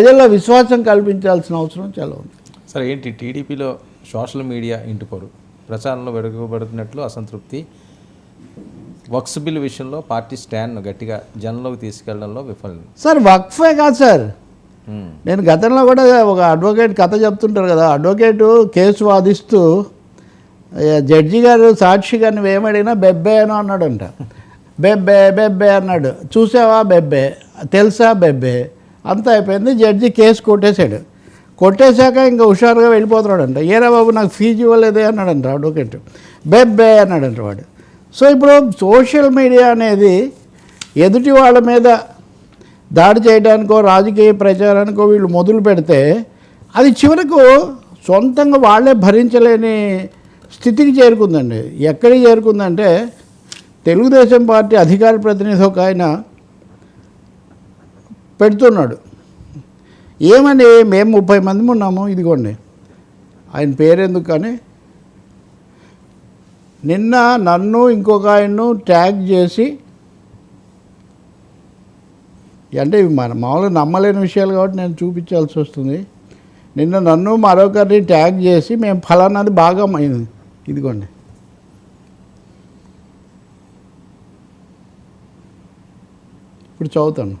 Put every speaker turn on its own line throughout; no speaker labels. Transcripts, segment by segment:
ప్రజల్లో విశ్వాసం కల్పించాల్సిన అవసరం చాలా ఉంది.
సరే ఏంటి టీడీపీలో సోషల్ మీడియా ఇంటిపోరు? ప్రచారంలో వెడుకబడుతున్నట్లు అసంతృప్తి. వక్స్ బిల్ విషయంలో పార్టీ స్టాండ్ను గట్టిగా జనంలోకి తీసుకెళ్ళడంలో విఫలం.
సార్ వక్ఫే కాదు సార్. నేను గతంలో కూడా ఒక అడ్వకేట్ కథ చెప్తుంటారు కదా అడ్వకేటు కేసు వాదిస్తూ జడ్జి గారు సాక్షి గారిని ఏమడిగినా బెబ్బే అని అన్నాడంట. బెబ్బే బెబ్బే అన్నాడు. చూసావా బెబ్బే? తెలుసా బెబ్బే? అంతా అయిపోయింది. జడ్జి కేసు కొట్టేశాడు. కొట్టేశాక ఇంకా హుషారుగా వెళ్ళిపోతున్నాడంట. ఏరా బాబు నాకు ఫీజు ఇవ్వలేదే అన్నాడంట అడ్వకేట్. బెబ్బే అన్నాడంట వాడు. సో ఇప్పుడు సోషల్ మీడియా అనేది ఎదుటి వాళ్ళ మీద దాడి చేయడానికో రాజకీయ ప్రచారానికో వీళ్ళు మొదలు పెడితే అది చివరకు సొంతంగా వాళ్ళే భరించలేని స్థితికి చేరుకుందండి. ఎక్కడికి చేరుకుందంటే తెలుగుదేశం పార్టీ అధికార ప్రతినిధి ఒక ఆయన పెడుతున్నాడు. ఏమని? మేము ముప్పై మంది ఉన్నాము ఇదిగోండి. ఆయన పేరెందుకు కానీ? నిన్న నన్ను ఇంకొక ఆయన్ను ట్యాగ్ చేసి అంటే ఇవి మన మామూలుగా నమ్మలేని విషయాలు కాబట్టి నేను చూపించాల్సి వస్తుంది. నిన్న నన్ను మరొకరిని ట్యాగ్ చేసి మేము ఫలానాది బాగా అయింది. ఇదిగోండి. ఇప్పుడు చదువుతాను.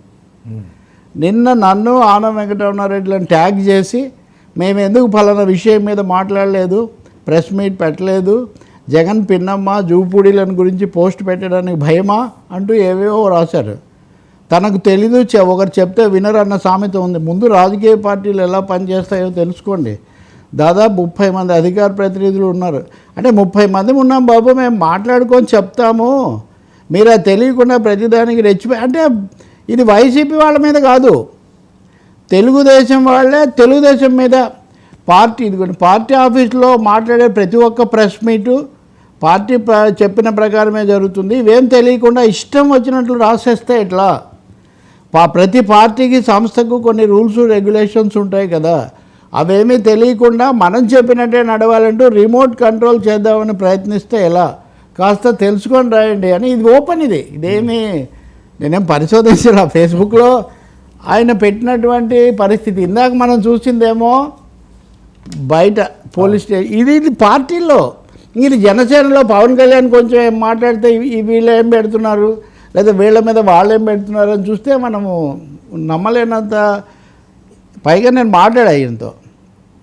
నిన్న నన్ను ఆనం వెంకటరమణారెడ్డిలను ట్యాగ్ చేసి మేము ఎందుకు ఫలానా విషయం మీద మాట్లాడలేదు ప్రెస్ మీట్ పెట్టలేదు జగన్ పిన్నమ్మ జూపూడీలను గురించి పోస్ట్ పెట్టడానికి భయమా అంటూ ఏవేవో రాశారు. తనకు తెలీదు చె- ఒకరు చెప్తే వినరు అన్న సామెత ఉంది. ముందు రాజకీయ పార్టీలు ఎలా పనిచేస్తాయో తెలుసుకోండి. దాదాపు ముప్పై మంది అధికార ప్రతినిధులు ఉన్నారు. అంటే ముప్పై మంది ఉన్నాం బాబు మేము మాట్లాడుకొని చెప్తాము. మీరు అది తెలియకుండా ప్రతిదానికి రెచ్చిపోయి అంటే ఇది వైసీపీ వాళ్ళ మీద కాదు. తెలుగుదేశం వాళ్ళే తెలుగుదేశం మీద పార్టీ ఇదిగోండి పార్టీ ఆఫీస్లో మాట్లాడే ప్రతి ఒక్క ప్రెస్ మీటు పార్టీ ప్ర- చెప్పిన ప్రకారమే జరుగుతుంది. ఇవేం తెలియకుండా ఇష్టం వచ్చినట్లు రాసేస్తే ఎట్లా? పా ప్రతి పార్టీకి సంస్థకు కొన్ని రూల్స్ రెగ్యులేషన్స్ ఉంటాయి కదా. అవేమీ తెలియకుండా మనం చెప్పినట్టే నడవాలంటూ రిమోట్ కంట్రోల్ చేద్దామని ప్రయత్నిస్తే ఎలా? కాస్త తెలుసుకొని రాయండి అని. ఇది ఓపెన్ ఇది. ఇదేమి నేనేం పరిశోధించిన ఫేస్బుక్లో ఆయన పెట్టినటువంటి పరిస్థితి. ఇందాక మనం చూసిందేమో బయట పోలీస్ స్టేషన్ ఇది ఇది పార్టీల్లో. ఇది జనసేనలో పవన్ కళ్యాణ్ కొంచెం ఏం మాట్లాడితే వీళ్ళు ఏం పెడుతున్నారు? లేదా వీళ్ళ మీద వాళ్ళు ఏం పెడుతున్నారు అని చూస్తే మనము నమ్మలేనంత పైగా నేను మాట్లాడా ఈయనతో.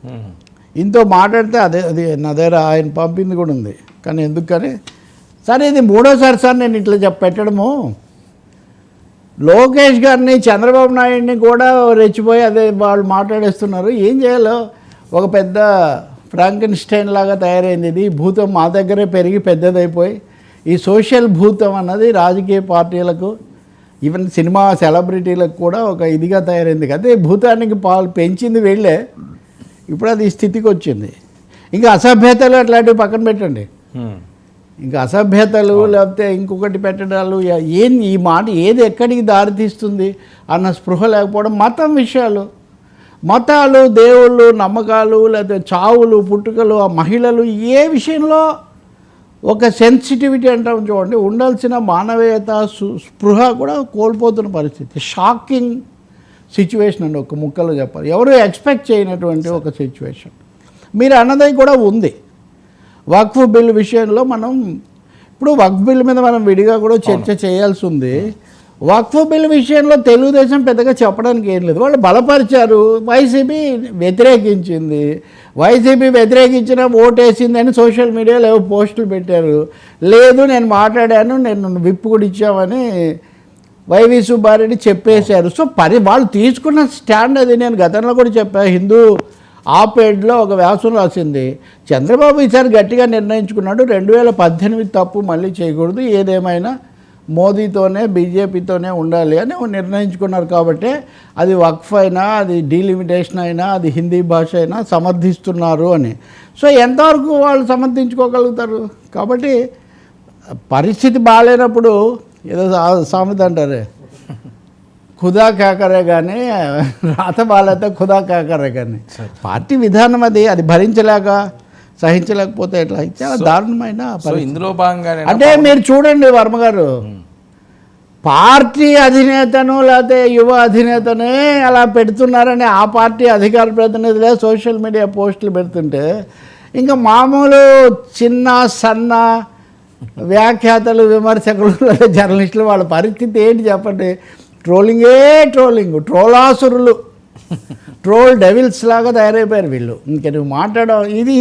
ఉమ్,
ఇంతో మాట్లాడితే అదే అది నా దగ్గర ఆయన పంపింది కూడా ఉంది. కానీ ఎందుకు కానీ సరే ఇది మూడోసారి సార్ నేను ఇట్లా చెప్ప పెట్టడము. లోకేష్ గారిని చంద్రబాబు నాయుడిని కూడా రెచ్చిపోయి అదే వాళ్ళు మాట్లాడేస్తున్నారు. ఏం చేయాలో? ఒక పెద్ద ఫ్రాంకెన్ స్టైన్ లాగా తయారైంది ఇది. ఈ భూతం మా దగ్గరే పెరిగి పెద్దదైపోయి ఈ సోషల్ భూతం అన్నది రాజకీయ పార్టీలకు ఈవెన్ సినిమా సెలబ్రిటీలకు కూడా ఒక ఇదిగా తయారైంది. అదే భూతానికి పాలు పెంచింది వెళ్ళే. ఇప్పుడు అది స్థితికి వచ్చింది. ఇంకా అసభ్యతలు అట్లాంటివి పక్కన పెట్టండి. ఇంకా అసభ్యతలు లేకపోతే ఇంకొకటి పెట్టడాలు ఏం ఈ మాట ఏది ఎక్కడికి దారితీస్తుంది అన్న స్పృహ లేకపోవడం మతం విషయాలు. మతాలు దేవుళ్ళు నమ్మకాలు లేకపోతే చావులు పుట్టుకలు ఆ మహిళలు ఏ విషయంలో ఒక సెన్సిటివిటీ అంటాం చూడండి ఉండాల్సిన మానవీయత సు- స్పృహ కూడా కోల్పోతున్న పరిస్థితి. షాకింగ్ సిచ్యువేషన్ అండి ఒక ముక్కలో చెప్పాలి. ఎవరు ఎక్స్పెక్ట్ చేయనటువంటి ఒక సిచ్యువేషన్ మీరు అన్నది కూడా ఉంది. వక్ఫ్ బిల్ విషయంలో మనం ఇప్పుడు వక్ఫ్ బిల్ మీద మనం విడిగా కూడా చర్చ చేయాల్సి ఉంది వక్ఫ్ బిల్ విషయంలో తెలుగుదేశం పెద్దగా చెప్పడానికి ఏం లేదు. వాళ్ళు బలపరిచారు. వైసీపీ వ్యతిరేకించింది. వైసీపీ వ్యతిరేకించిన ఓటేసింది అని సోషల్ మీడియాలో ఏవో పోస్టులు పెట్టారు. లేదు నేను మాట్లాడాను నేను విప్పు కూడా ఇచ్చామని వైవి సుబ్బారెడ్డి చెప్పేశారు. సో పరి వాళ్ళు తీసుకున్న స్టాండ్ అది. నేను గతంలో కూడా చెప్పాను హిందూ ఆపేడ్లో ఒక వ్యాసం రాసింది చంద్రబాబు ఈసారి గట్టిగా నిర్ణయించుకున్నాడు రెండు వేల పద్దెనిమిది తప్పు మళ్ళీ చేయకూడదు ఏదేమైనా మోదీతోనే బీజేపీతోనే ఉండాలి అని నిర్ణయించుకున్నారు కాబట్టి అది వక్ఫ్ అయినా అది డీలిమిటేషన్ అయినా అది హిందీ భాష అయినా సమర్థిస్తున్నారు అని. సో ఎంతవరకు వాళ్ళు సమర్థించుకోగలుగుతారు? కాబట్టి పరిస్థితి బాగాలేనప్పుడు ఏదో సామెత అంటారే ఖుదా కాకరే కానీ రాత బాలైతే ఖుదా కాకరే కానీ పార్టీ విధానం అది అది భరించలేక సహించలేకపోతే ఎట్లా? చాలా దారుణమైన.
ఇందులో భాగంగానే
అంటే మీరు చూడండి వర్మ గారు. పార్టీ అధినేతను లేకపోతే యువ అధినేతనే అలా పెడుతున్నారని ఆ పార్టీ అధికార ప్రతినిధులే సోషల్ మీడియా పోస్టులు పెడుతుంటే ఇంకా మామూలు చిన్న సన్న వ్యాఖ్యాతలు విమర్శకులు జర్నలిస్టులు వాళ్ళ పరిస్థితి ఏంటి చెప్పండి? ట్రోలింగే ట్రోలింగ్ ట్రోలాసురులు. ట్రోల్ డెవిల్స్ లాగా తయారైపోయారు వీళ్ళు. ఇంక నువ్వు మాట్లాడడం ఇది